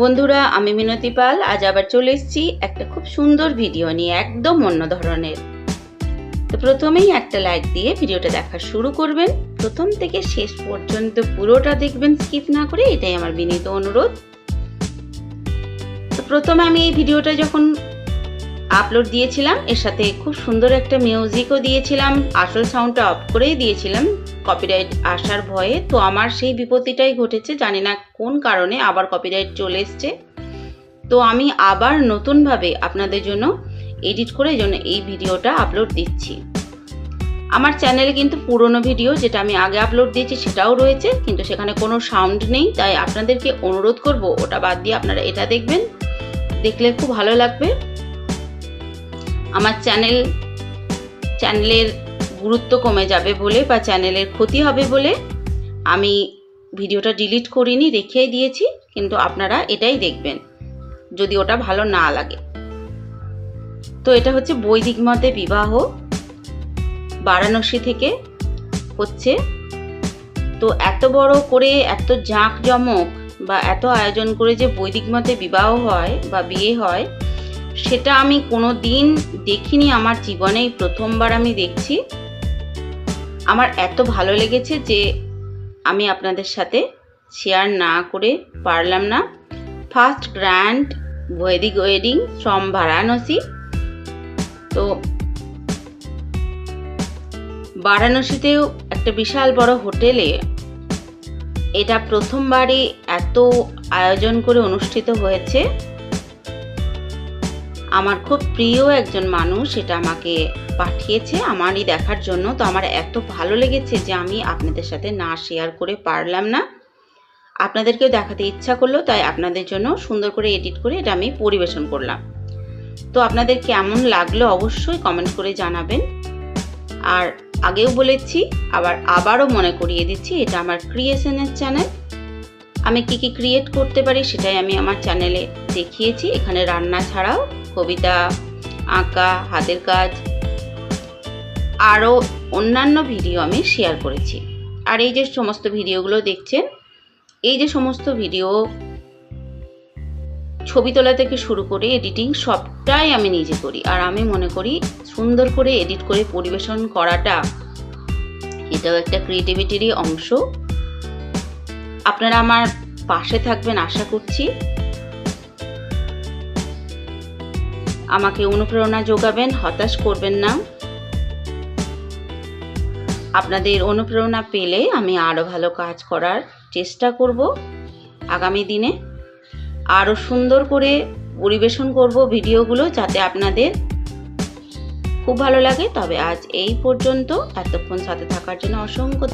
বন্ধুরা, আমি মিনতি পাল। আজ আবার চলে এসেছি একটা খুব সুন্দর ভিডিও নিয়ে, একদম অন্য ধরনের। তো প্রথমেই একটা লাইক দিয়ে ভিডিওটা দেখা শুরু করবেন। প্রথম থেকে শেষ পর্যন্ত পুরোটা দেখবেন স্কিপ না করে, এটাই আমার বিনীত অনুরোধ। তো প্রথমে আমি এই ভিডিওটা যখন আপলোড দিয়েছিলাম। এর সাথে খুব সুন্দর একটা মিউজিকও দিয়েছিলাম। আসল সাউন্ডটা অফ করেই দিয়েছিলাম। কপিরাইট আসার ভয়ে। তো আমার সেই বিপত্তিটাই ঘটেছে, জানি না কোন কারণে আবার কপিরাইট চলে এসছে। তো আমি আবার নতুনভাবে আপনাদের জন্য এডিট করে জন্য এই ভিডিওটা আপলোড দিচ্ছি। আমার চ্যানেলে কিন্তু পুরনো ভিডিও যেটা আমি আগে আপলোড দিয়েছি, সেটাও রয়েছে। কিন্তু সেখানে কোনো সাউন্ড নেই। তাই আপনাদেরকে অনুরোধ করব, ওটা বাদ দিয়ে আপনারা এটা দেখবেন। দেখলে খুব ভালো লাগবে। আমার চ্যানেল চ্যানেলের গুরুত্ব কমে যাবে বলে বা চ্যানেলের ক্ষতি হবে বলে আমি ভিডিওটা ডিলিট করিনি, রেখেই দিয়েছি, কিন্তু আপনারা এটাই দেখবেন, যদি ওটা ভালো না লাগে। তো এটা হচ্ছে বৈদিক মতে বিবাহ, বারাণসী থেকে হচ্ছে। তো এত বড় করে এত জাঁক জমক বা এত আয়োজন করে যে বৈদিক মতে বিবাহ হয় বা বিয়ে হয় সেটা আমি কোনো দিন দেখিনি, আমার জীবনেই প্রথমবার আমি দেখছি। আমার এত ভালো লেগেছে যে আমি আপনাদের সাথে শেয়ার না করে পারলাম না। ফার্স্ট গ্র্যান্ড বৈদিক ওয়েডিং ফ্রম বারাণসী তো বারাণসীতেও একটা বিশাল বড় হোটেলে এটা প্রথমবারই এত আয়োজন করে অনুষ্ঠিত হয়েছে। আমার খুব প্রিয় একজন মানুষ এটা আমাকে পাঠিয়েছে আমারই দেখার জন্য। তো আমার এত ভালো লেগেছে যে আমি আপনাদের সাথে না শেয়ার করে পারলাম না। আপনাদেরকেও দেখাতে ইচ্ছা করল, তাই আপনাদের জন্য সুন্দর করে এডিট করে এটা আমি পরিবেশন করলাম। তো আপনাদের কেমন লাগল অবশ্যই কমেন্ট করে জানাবেন। আর আগেও বলেছি, আবার আবারও মনে করিয়ে দিচ্ছি, এটা আমার ক্রিয়েশনের চ্যানেল আমি কি কি ক্রিয়েট করতে পারি সেটাই আমি আমার চ্যানেলে দেখিয়েছি, এখানে রান্না ছাড়াও। কবিতা, আঁকা, হাতের কাজ, আরও অন্যান্য ভিডিও আমি শেয়ার করেছি। আর এই যে সমস্ত ভিডিওগুলো দেখছেন, এই যে সমস্ত ভিডিও ছবি তোলা থেকে শুরু করে এডিটিং সবটাই আমি নিজে করি। আর আমি মনে করি সুন্দর করে এডিট করে পরিবেশন করাটা এটাও একটা ক্রিয়েটিভিটিরই অংশ। আপনারা আমার পাশে থাকবেন, আশা করছি। আমাকে অনুপ্রেরণা যোগাবেন, হতাশ করবেন না। আপনাদের অনুপ্রেরণা পেলে আমি আরও ভালো কাজ করার চেষ্টা করব আগামী দিনে। আরও সুন্দর করে পরিবেশন করব ভিডিওগুলো যাতে আপনাদের খুব ভালো লাগে। তবে আজ এই পর্যন্ত। এতক্ষণ সাথে থাকার জন্য অসংখ্য